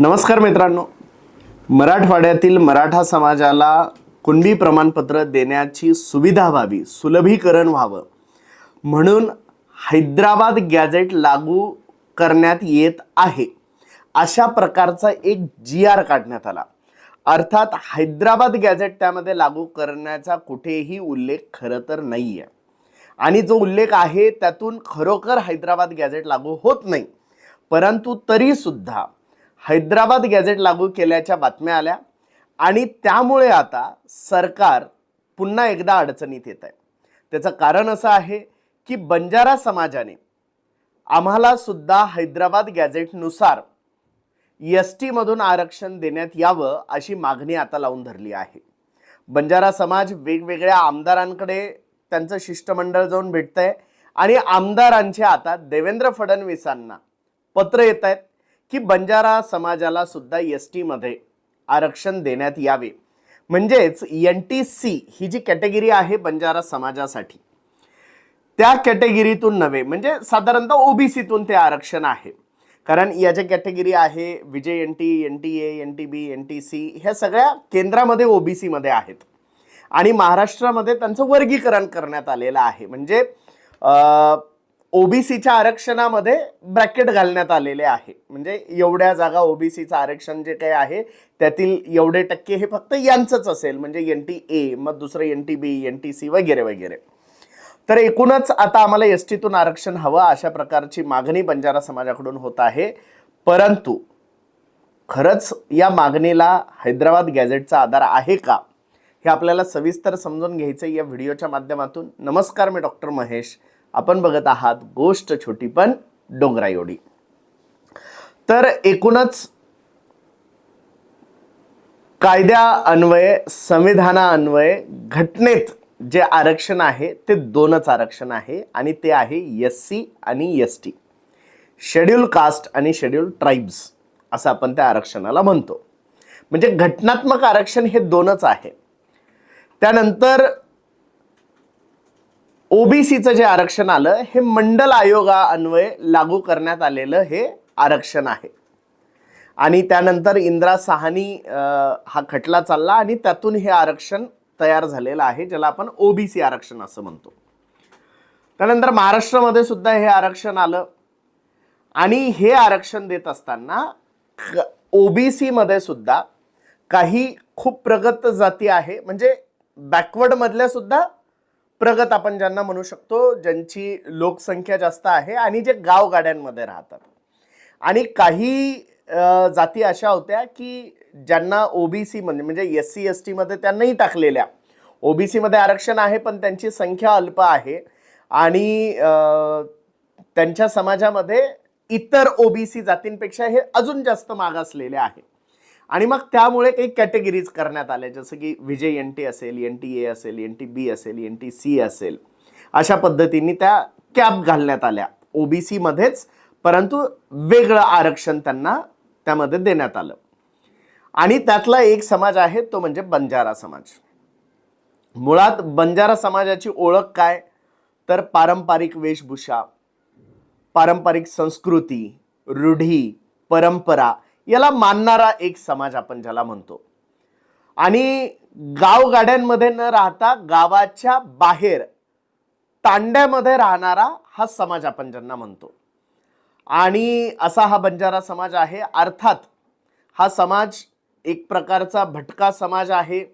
नमस्कार मित्रांनो. मराठवाड्यातील मराठा समाजाला कुणबी प्रमाणपत्र देण्याची सुविधा व्हावी सुलभीकरण व्हावं म्हणून हैदराबाद गॅझेट लागू करण्यात येत आहे. अशा प्रकारचा एक जी आर काढण्यात आला. अर्थात हैदराबाद गॅझेट त्यामध्ये लागू करण्याचा कुठेही उल्लेख खरं तर नाही आहे आणि जो उल्लेख आहे त्यातून खरोखर हैदराबाद गॅझेट लागू होत नाही. परंतु तरीसुद्धा हैदराबाद गॅझेट लागू केल्याच्या बातम्या आल्या आणि त्यामुळे आता सरकार पुन्हा एकदा अडचणीत येत आहे. त्याचं कारण असं आहे की बंजारा समाजाने आम्हाला सुद्धा हैदराबाद गॅझेटनुसार एस टीमधून आरक्षण देण्यात यावं अशी मागणी आता लावून धरली आहे. बंजारा समाज वेगवेगळ्या आमदारांकडे त्यांचं शिष्टमंडळ जाऊन भेटतंय आणि आमदारांचे आता देवेंद्र फडणवीसांना पत्र येत आहेत. की बंजारा समाजाला सुद्धा एस टीमध्ये आरक्षण देण्यात यावे. म्हणजेच एन टी सी ही जी कॅटेगरी आहे बंजारा समाजासाठी त्या कॅटेगरीतून नव्हे म्हणजे साधारणतः ओबीसीतून ते आरक्षण आहे. कारण या ज्या कॅटेगरी आहे V J N T N T A N T B N T C ह्या सगळ्या केंद्रामध्ये ओबीसीमध्ये आहेत. आणि महाराष्ट्रामध्ये त्यांचं वर्गीकरण करण्यात आलेलं आहे. म्हणजे ओबीसीच्या आरक्षणामध्ये ब्रॅकेट घालण्यात आलेले आहे. म्हणजे एवढ्या जागा ओबीसीचं आरक्षण जे काही आहे त्यातील एवढे टक्के हे फक्त यांचंच असेल. म्हणजे एन टी ए मग दुसरं N T B N T C वगैरे वगैरे. तर एकूणच आता आम्हाला एस टीतून आरक्षण हवं अशा प्रकारची मागणी बंजारा समाजाकडून होत आहे. परंतु खरंच या मागणीला हैदराबाद गॅझेटचा आधार आहे का हे आपल्याला सविस्तर समजून घ्यायचं या व्हिडिओच्या माध्यमातून. नमस्कार मी डॉक्टर महेश. आपण बघत आहात गोष्ट छोटी पण डोंगरा एवढी तर एकूणच कायद्या अन्वये संविधाना अन्वये घटनेत जे आरक्षण आहे ते दोनच आरक्षण आहे आणि ते आहे एस सी आणि एस टी. शेड्यूल कास्ट आणि शेड्यूल ट्राईब्स असं आपण त्या आरक्षणाला म्हणतो. म्हणजे घटनात्मक आरक्षण हे दोनच आहे. त्यानंतर ओबीसीचं जे आरक्षण आलं हे मंडल आयोगा अन्वये लागू करण्यात आलेलं हे आरक्षण आहे. आणि त्यानंतर इंदिरा साहानी हा खटला चालला आणि त्यातून हे आरक्षण तयार झालेलं आहे ज्याला आपण ओबीसी आरक्षण असं म्हणतो. त्यानंतर महाराष्ट्रामध्ये सुद्धा हे आरक्षण आलं. आणि हे आरक्षण देत असताना ओबीसीमध्ये सुद्धा काही खूप प्रगत जाती आहे. म्हणजे बॅकवर्डमधल्या सुद्धा प्रगत आपण ज्यांना म्हणू शकतो ज्यांची लोकसंख्या जास्त आहे आणि जे गावगाड्यांमध्ये राहतात. आणि काही जाती अशा होत्या की ज्यांना ओबीसी म्हणजे म्हणजे एस सी एस टीमध्ये त्यांनाही टाकलेल्या. ओ बी सीमध्ये आरक्षण आहे पण त्यांची संख्या अल्प आहे. आणि त्यांच्या समाजामध्ये इतर ओबीसी जातींपेक्षा हे अजून जास्त मागासलेले आहे. आणि मग त्यामुळे काही कॅटेगरीज करण्यात आल्या. जसं की विजय एन टी असेल एन टी ए असेल एन टी बी असेल एन टी सी असेल. अशा पद्धतीने त्या कॅप घालण्यात आल्या. ओबीसी मध्येच परंतु वेगळं आरक्षण त्यांना त्यामध्ये देण्यात आलं. आणि त्यातला एक समाज आहे तो म्हणजे बंजारा समाज. मुळात बंजारा समाजाची ओळख काय? तर पारंपरिक वेशभूषा पारंपरिक संस्कृती रूढी परंपरा याला मानणारा एक समाज आपण ज्याला म्हणतो. आणि गावगाड्यांमध्ये न राहता गावाच्या बाहेर तांड्यामध्ये राहणारा हा समाज आपण ज्यांना म्हणतो. आणि असा हा बंजारा समाज आहे अर्थात हा समाज एक प्रकारचा भटका समाज आहे.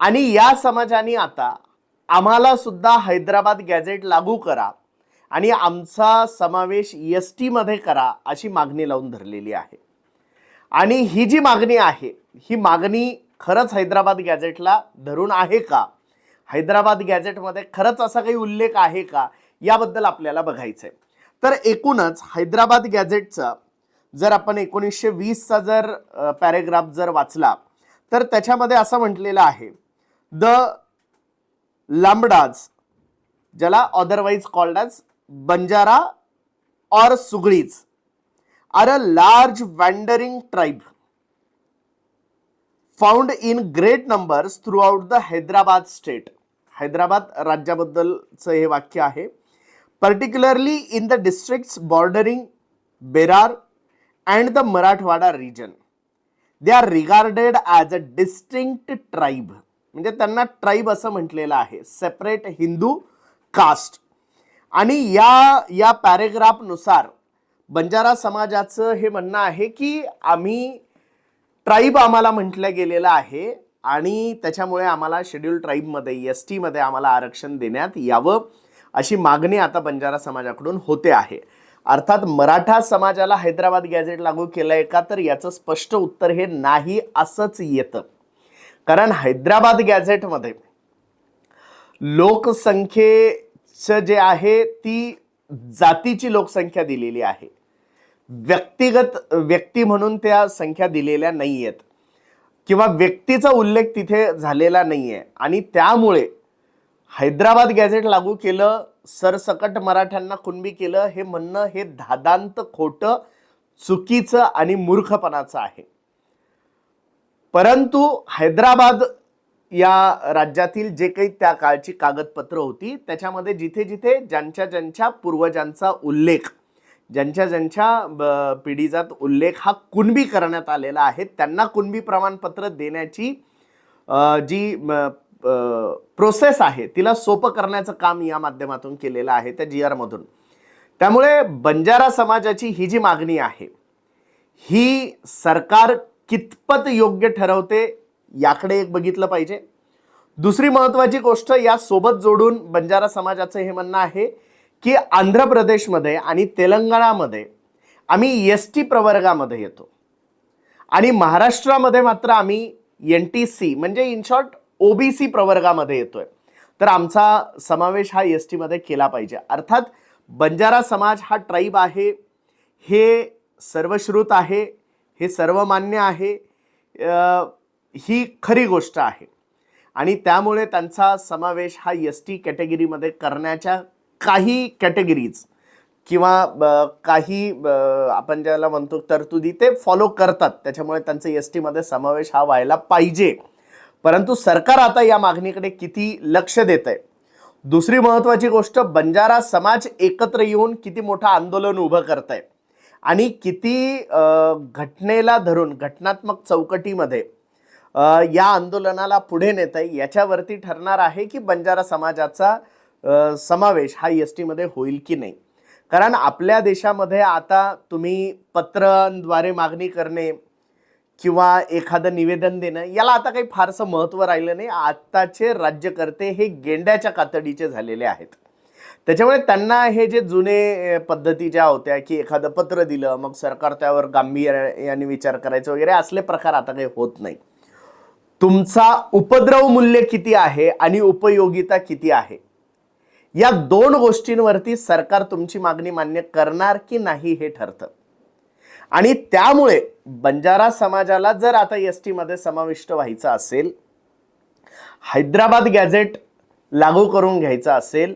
आणि या समाजाने आता आम्हाला सुद्धा हैदराबाद गॅझेट लागू करा आणि आमचा समावेश एस टीमध्ये करा अशी मागणी लावून धरलेली आहे. आणि ही जी मागणी आहे ही मागणी खरंच हैदराबाद गॅझेटला धरून आहे का? हैदराबाद गॅझेटमध्ये खरंच असा काही उल्लेख आहे का? याबद्दल आपल्याला बघायचं आहे तर एकूणच हैदराबाद गॅझेटचा जर आपण एकोणीसशे वीसचा जर पॅरेग्राफ जर वाचला तर त्याच्यामध्ये असं म्हटलेलं आहे द लांबडाज ज्याला otherwise called as Banjara or Sugalis are a large wandering tribe found in great numbers through the the Hyderabad state Hyderabad राज्याबद्दलचं हे वाक्य आहे. Particularly in the districts bordering Berar and the Marathwada region they are regarded as a distinct tribe म्हणजे त्यांना tribe असं म्हटलेलं आहे. Separate Hindu caste आणि या या पॅरेग्राफनुसार बंजारा समाजाचं हे म्हणणं आहे की आम्ही ट्राईब आम्हाला म्हटलं गेलेलं आहे आणि त्याच्यामुळे आम्हाला शेड्यूल ट्राईबमध्ये एस टीमध्ये आम्हाला आरक्षण देण्यात यावं अशी मागणी आता बंजारा समाजाकडून होते आहे. अर्थात मराठा समाजाला हैदराबाद गॅझेट लागू केलं आहे का तर याचं स्पष्ट उत्तर हे नाही असंच येतं. कारण हैदराबाद गॅझेटमध्ये लोकसंख्येचं जे आहे ती जातीची लोकसंख्या दिलेली आहे. व्यक्तिगत व्यक्ती म्हणून त्या संख्या दिलेल्या नाही आहेत किंवा व्यक्तीचा उल्लेख तिथे झालेला नाही आहे आणि त्यामुळे हैदराबाद गॅझेट लागू केलं सरसकट मराठ्यांना कुणबी केलं हे म्हणणं हे धादांत खोटं चुकीचं आणि मूर्खपणाचं आहे. परंतु हैदराबाद या राज्यातील जे काही त्या काळची कागदपत्र होती त्याच्यामध्ये जिथे जिथे ज्यांच्या ज्यांच्या पूर्वजांचा उल्लेख ज्यांच्या ज्यांच्या ब- पिढीजात उल्लेख हा कुणबी करण्यात आलेला आहे त्यांना कुणबी प्रमाणपत्र देण्याची जी प्रोसेस आहे तिला सोपं करण्याचं काम या माध्यमातून केलेलं आहे त्या जी आरमधून त्यामुळे बंजारा समाजाची ही जी मागणी आहे ही सरकार कितपत योग्य ठरवते याकडे एक बघितलं पाहिजे. दुसरी महत्त्वाची गोष्ट यासोबत जोडून बंजारा समाजाचं हे म्हणणं आहे की आंध्र प्रदेशमध्ये आणि तेलंगणामध्ये आम्ही एस टी प्रवर्गामध्ये येतो. आणि महाराष्ट्रामध्ये मात्र आम्ही एन टी सी म्हणजे इन शॉर्ट ओबीसी प्रवर्गामध्ये येतोय. तर आमचा समावेश हा एस टीमध्ये केला पाहिजे. अर्थात बंजारा समाज हा ट्राईब आहे हे सर्वश्रुत आहे हे सर्वमान्य आहे ही खरी गोष्ट आहे. आणि त्यामुळे त्यांचा समावेश हा एस टी कॅटेगरीमध्ये करण्याच्या काही कॅटेगरीज किंवा काही आपण ज्याला म्हणतो तरतुदी ते फॉलो करतात. त्याच्यामुळे त्यांचं एस टीमध्ये समावेश हा व्हायला पाहिजे. परंतु सरकार आता या मागणीकडे किती लक्ष देत आहे दुसरी महत्त्वाची गोष्ट बंजारा समाज एकत्र येऊन किती मोठं आंदोलन उभं करत आहे आणि किती घटनेला धरून घटनात्मक चौकटीमध्ये या आंदोलनाला पुढे नेत आहे याच्यावरती ठरणार आहे की बंजारा समाजाचा समावेश हा एस टीमध्ये होईल की नाही. कारण आपल्या देशामध्ये आता तुम्ही पत्रांद्वारे मागणी करणे किंवा एखादं निवेदन देणं याला आता काही फारसं महत्त्व राहिलं नाही. आत्ताचे राज्यकर्ते हे गेंड्याच्या कातडीचे झालेले आहेत. त्याच्यामुळे त्यांना हे जे जुने पद्धती ज्या होत्या की एखादं पत्र दिलं मग सरकार त्यावर गांभीर्याने विचार करायचं वगैरे असले प्रकार आता काही होत नाही. तुमचा उपद्रव मूल्य किती आहे आणि उपयोगिता किती आहे? या दोन गोष्टींवरती सरकार तुमची मागणी मान्य करणार की नाही हे ठरतं. आणि त्यामुळे बंजारा समाजाला जर आता एस टीमध्ये समाविष्ट व्हायचं असेल हैदराबाद गॅझेट लागू करून घ्यायचं असेल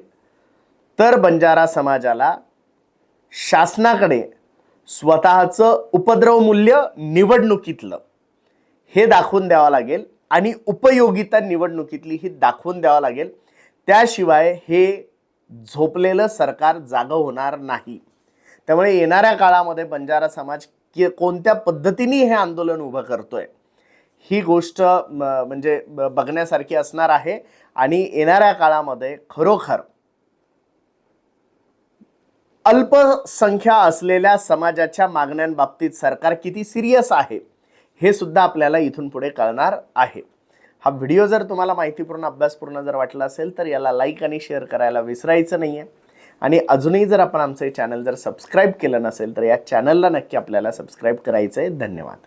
तर बंजारा समाजाला शासनाकडे स्वतःचं उपद्रव मूल्य निवडणुकीतलं हे दाखवून द्यावं लागेल आणि उपयोगिता निवडणुकीतली ही दाखवून द्यावं लागेल. त्याशिवाय हे झोपलेलं सरकार जागं होणार नाही. त्यामुळे येणाऱ्या काळामध्ये बंजारा समाज की कोणत्या पद्धतीने हे आंदोलन उभं करतोय? ही गोष्ट म, म्हणजे ब- बघण्यासारखी असणार आहे. आणि येणाऱ्या काळामध्ये खरोखर अल्पसंख्या असलेल्या समाजाच्या मागण्यांबाबतीत सरकार किती सिरियस आहे हे सुद्धा आपल्याला इथून पुढे कळणार आहे. हा व्हिडिओ जर तुम्हाला माहितीपूर्ण अभ्यासपूर्ण जर वाटला असेल तर याला लाईक आणि शेअर करायला विसरायचं नाही आहे आणि अजूनही जर आपण आमचं चॅनल जर सबस्क्राईब केलं नसेल तर या चॅनलला नक्की आपल्याला सबस्क्राईब करायचं आहे धन्यवाद.